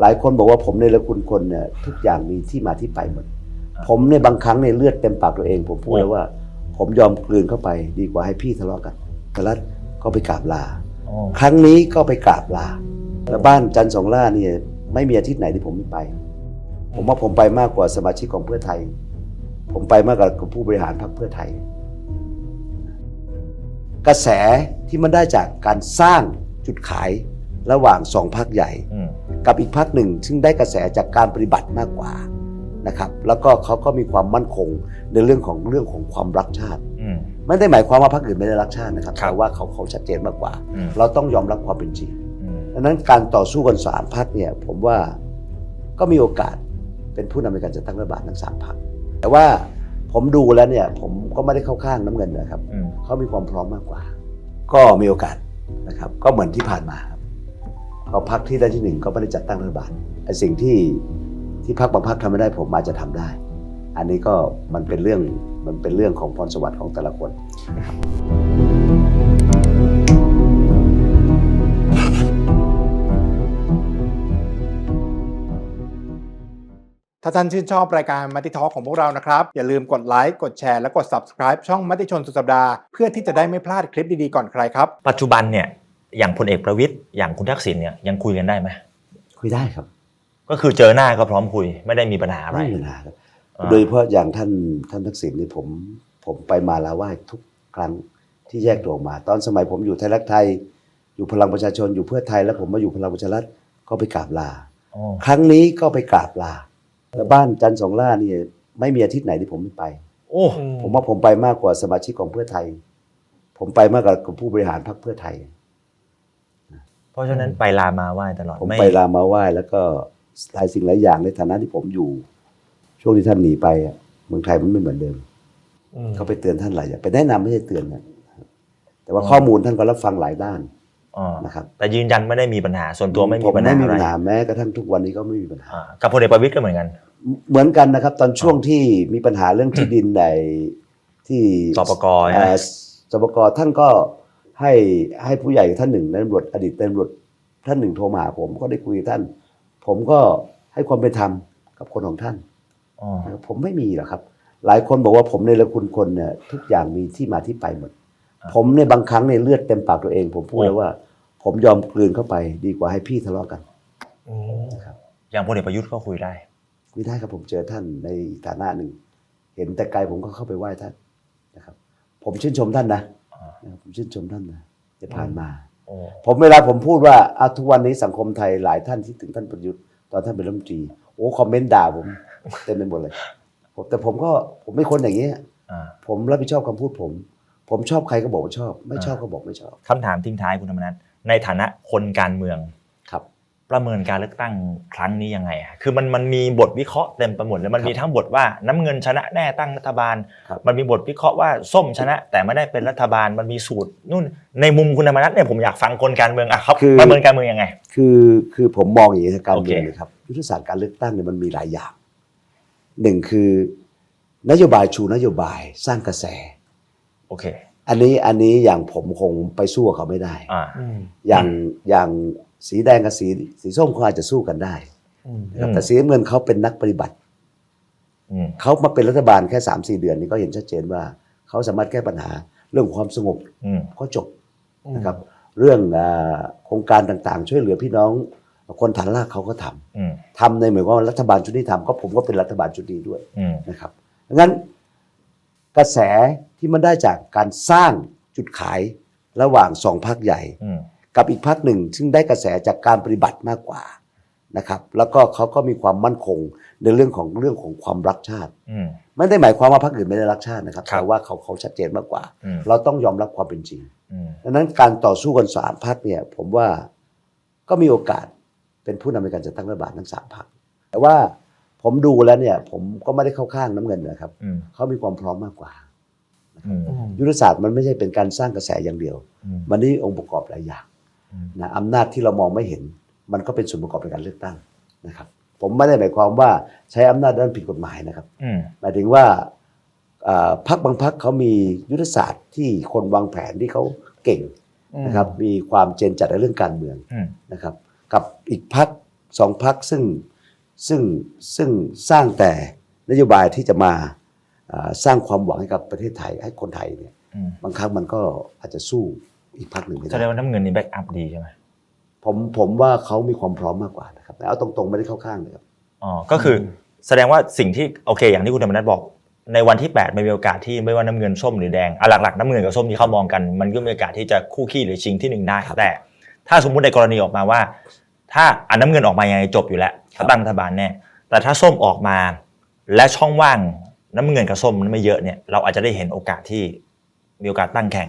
หลายคนบอกว่าผมในละคุณคนเนี่ยทุกอย่างมีที่มาที่ไปหมด ผมในยบางครั้งในยเลือดเต็มปากตัวเอง ผมพูดเลยว่า ผมยอมกลืนเข้าไปดีกว่าให้พี่ทะเลาะกันแต่ละก็ไปกราบลาอ๋อครั้งนี้ก็ไปกราบลาแล้วบ้านจันทร์สองล่าเนี่ยไม่มีอาทิตย์ไหนที่ผมไม่ไป ผมว่าผมไปมากกว่าสมาชิกของเพื่อไทย ผมไปมากกว่าผู้บริหารพรรคเพื่อไทย กระแสที่มันได้จากการสร้างจุดขายระหว่างสองพรรคใหญ่อืม กับอีกพรรคหนึ่ง ซึ่งได้กระแสจากการปฏิบัติมากกว่านะครับ แล้วก็เขาก็มีความมั่นคงในเรื่องของเรื่องของความรักชาติอืมไม่ได้หมายความว่าพรรคอื่นไม่ได้รักชาตินะครับครับแต่ว่าเขาเขาชัดเจนมากกว่าอืมเราต้องยอมรับความเป็นจริงอืมดังนั้นการต่อสู้กันสามพรรคเนี่ย ผมว่าก็มีโอกาสเป็นผู้นำในการจัดตั้งรัฐบาลทั้งสามพรรคแต่ว่าผมดูแล้วเนี่ย ผมก็ไม่ได้เข้าข้างน้ำเงินนะครับอืมเขามีความพร้อมมากกว่า ก็มีโอกาสนะครับ ก็เหมือนที่ผ่านมา ครับเขาพักที่ได้ที่หนึ่งก็ไม่ได้จัดตั้งรัฐบาลไอ้สิ่งที่ที่พักบางพักทำไม่ได้ผมอาจจะทำได้ อันนี้ก็มันเป็นเรื่องมันเป็นเรื่องของพรสวรรค์ของแต่ละคนถ้าท่านชื่นชอบรายการมัติทอของพวกเรานะครับ อย่าลืมกดไลค์กดแชร์และกด subscribe ช่องมัติชนสุดสัปดาห์ เพื่อที่จะได้ไม่พลาดคลิปดีๆก่อนใครครับ ปัจจุบันเนี่ย อย่างพลเอกประวิตยอย่างคุณทักษิณเนี่ยยังคุยกันได้ไหมคุยได้ครับ ก็คือเจอหน้าก็พร้อมคุย ไม่ได้มีปัญหาอะไรไม่มีปัญหาครับอ่าโดยเฉพาะอย่างท่านท่านทักษิณนี่ผมผมไปมาลาไหว้ทุกครั้งที่แยกตัวออกมา ตอนสมัยผมอยู่ไทยรักไทย อยู่พลังประชาชนอยู่เพื่อไทยแล้วผมมาอยู่พลังประชารัฐก็ไปกราบลาอ๋อครั้งนี้ก็ไปกราบลาแล้วบ้านจันทร์สองล่านี่ไม่มีอาทิตย์ไหนที่ผมไม่ไป โอ้ผมว่าผมไปมากกว่าสมาชิกของเพื่อไทย ผมไปมากกว่าผู้บริหารพรรคเพื่อไทย เพราะฉะนั้นไปลามาไหว้ตลอดผมไม่ไปลามาไหว้แล้วก็หลายสิ่งหลายอย่างในฐานะที่ผมอยู่ ช่วงที่ท่านหนีไปอะเมืองไทยมันไม่เหมือนเดิมเขาไปเตือนท่านหลายอย่างไปแนะนำไม่ใช่เตือนนะแต่ว่าข้อมูลท่านก็รับฟังหลายด้านอ๋อนะครับแต่ยืนยันไม่ได้มีปัญหาส่วนตัวไม่มีผมปัญหาไม่มีอะไรปัญหาแม้กระทั่งทุกวันนี้ก็ไม่มีปัญหาอ่ากับพลเอกประวิตยก็เหมือนกัน เหมือนกันนะครับ ตอนช่วงที่มีปัญหาเรื่องที่ดินในที่สปกใช่ไหมเอ่อสปกท่านก็ ให้ให้ผู้ใหญ่ท่านหนึ่งในตำรวจอดีตในตำรวจท่านหนึ่งโทรมาหาผมก็ได้คุยกับท่าน ผมก็ให้ความเป็นธรรมกับคนของท่านอ๋อนะครับผมไม่มีหรอกครับ หลายคนบอกว่าผมในละคุณคนเนี่ยทุกอย่างมีที่มาที่ไปหมด ผมในยบางครั้งในยเลือดเต็มปากตัวเอง ผมพูดเลยว่า ผมยอมกลืนเข้าไปดีกว่าให้พี่ทะเลาะกันอย่างพลเอกประยุทธ์ก็คุยได้คุยได้ครับผมเจอท่านในอีกฐานะหนึ่ง เห็นแต่ไกลผมก็เข้าไปไหว้ท่านนะครับ ผมชื่นชมท่านนะอ่านะครับ ผมชื่นชมท่านนะที่ผ่านมาโอ้ผมเวลาผมพูดว่าอะทุกวันนี้สังคมไทยหลายท่านที่ถึงท่านประยุทธ์ตอนท่านเป็นรัฐมนตรีโอ้คอมเมนต์ด่าผมเต็มไปหมดเลยผมแต่ผมก็ผมไม่คนอย่างเงี้ยอ่าผมรับผิดชอบคำพูดผม ผมชอบใครก็บอกว่าชอบ ไม่ชอบก็บอกไม่ชอบคำถามทิ้งท้ายคุณธรรมนัฐในฐานะคนการเมืองครับ ประเมินการเลือกตั้งครั้งนี้ยังไงอะคือมันมันมีบทวิเคราะห์เต็มไปหมดเลยมันมีทั้งบทว่าน้ำเงินชนะแน่ตั้งรัฐบาลครับมันมีบทวิเคราะห์ว่าส้มชนะ แต่ไม่ได้เป็นรัฐบาล มันมีสูตรนู่น ในมุมคุณธรรมนัฐเนี่ยผมอยากฟังคนการเมืองอะครับคือประเมินการเมืองยังไง คือคือผมมองอย่างนี้นะการเมืองโอเคนะครับยุทธศาสตร์การเลือกตั้งเนี่ยมันมีหลายอย่างหนึ่งคือนโยบายชูนโยบายสร้างกระแสโอเค อันนี้อันนี้อย่างผมคงไปสู้กับเขาไม่ได้อ่าอย่างอย่าง สีแดงกับสีสีส้มเขาอาจจะสู้กันได้นะครับอืมแต่สีน้ำเงินเขาเป็นนักปฏิบัติอืมเขามาเป็นรัฐบาลแค่สามสี่เดือนนี้ก็เห็นชัดเจนว่าเขาสามารถแก้ปัญหาเรื่องความสงบอืมก็จบนะครับ เรื่องอ่าโครงการต่างๆ ช่วยเหลือพี่น้องคนฐานรากเขาก็ทำอืมทำในหมายความว่ารัฐบาลชุดนี้ทำก็ผมก็เป็นรัฐบาลชุดนี้ด้วยอืมนะครับดังนั้นกระแสที่มันได้จากการสร้างจุดขายระหว่างสองพักใหญ่อืม กับอีกพักหนึ่ง ซึ่งได้กระแสจากการปฏิบัติมากกว่านะครับ แล้วก็เขาก็มีความมั่นคงในเรื่องของเรื่องของความรักชาติอืม ไม่ได้หมายความว่าพรรคอื่นไม่ได้รักชาตินะครับ ครับแต่ว่าเขาเขาชัดเจนมากกว่า อืม เราต้องยอมรับความเป็นจริง อืมดังนั้นการต่อสู้กันสามพักเนี่ยผมว่าก็มีโอกาสเป็นผู้นำในการจัดตั้งรัฐบาลทั้งสามพักแต่ว่าผมดูแล้วเนี่ยผมก็ไม่ได้เข้าข้างน้ำเงินนะครับอืมเขามีความพร้อมมากกว่า อืมยุทธศาสตร์มันไม่ใช่เป็นการสร้างกระแสอย่างเดียว อืมมันนี่องค์ประกอบหลายอย่างอืม นะอำนาจที่เรามองไม่เห็น มันก็เป็นส่วนประกอบในการเลือกตั้งนะครับ ผมไม่ได้หมายความว่าใช้อำนาจด้านผิดกฎหมายนะครับอืมหมายถึงว่าอ่าพรรคบางพรรคเขามียุทธศาสตร์ที่คนวางแผนที่เขาเก่งนะครับมีความเจนจัดในเรื่องการเมืองอืมนะครับ กับอีกพรรคสองพักซึ่งซึ่งซึ่งสร้างแต่นโยบายที่จะมาอ่าสร้างความหวังให้กับประเทศไทยให้คนไทยเนี่ยอืมบางครั้งมันก็อาจจะสู้ อีกพักหนึ่งไม่แสดงได้ว่าน้ำเงินนี่แบ็กอัพดีใช่ไหมผมผมว่าเขามีความพร้อมมากกว่านะครับเอาตรงๆไม่ได้เข้าข้างเลยครับอ๋อก็คือแสดงว่าสิ่งที่โอเค อย่างที่คุณธรรมนัฐบอก ในวันที่8มันมีโอกาสที่ไม่ว่าน้ำเงินส้มหรือแดงอะหลักๆน้ำเงินกับส้มที่เขามองกัน มันก็มีโอกาสที่จะคู่ขี้หรือชิงที่หนึ่งได้ครับแต่ ถ้าสมมุติในกรณีออกมาว่า ถ้าอันน้ำเงินออกมายังไงจบอยู่แล้วครับตั้งรัฐบาลแน่แต่ถ้าส้มออกมา และช่องว่างน้ำเงินกับส้มมันไม่เยอะเนี่ยเราอาจจะได้เห็นโอกาสที่มีโอกาสตั้งแข่ง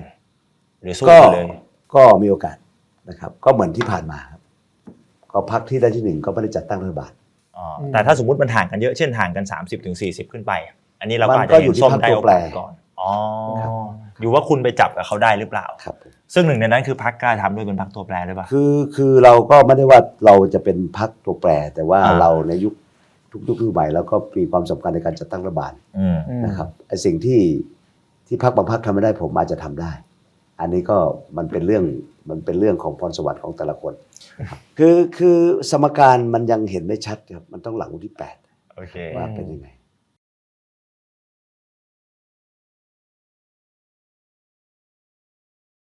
หรือสู้ก็ไปเลย ก็มีโอกาสนะครับ ก็เหมือนที่ผ่านมาครับก็พักที่ได้ที่หนึ่งก็ไม่ได้จัดตั้งรัฐบาล อ๋ออมแต่ถ้าสมมติมันห่างกันเยอะ เช่นห่างกัน 30-40ถึง40 ขึ้นไป อันนี้เราก็มันอาจก็จะอยู่เห็นที่ส้มพรรคได้ตัวโอแปรกาสก่อนอ๋อครับ อยู่ว่าคุณไปจับกับเขาได้หรือเปล่า ครับผมซึ่งหนึ่งในนั้นคือพักกล้าทำด้วยเป็นพักตัวแปรหรือเปล่า คือคือเราก็ไม่ได้ว่าเราจะเป็นพักตัวแปร แต่ว่าอ่า เราในยุคทุกยุคทุกใหม่แล้วก็มีความสำคัญในการจัดตั้งรัฐบาลอืมอืมนะครับไอ้สิ่งที่ที่พักบางพักทำไม่ได้ผมอาจจะทำได้ อันนี้ก็มันเป็นเรื่องมันเป็นเรื่องของพรสวรรค์ของแต่ละคน คือคือสมการมันยังเห็นไม่ชัดครับมันต้องหลังวันที่แปดโอเคว่าเป็นยังไง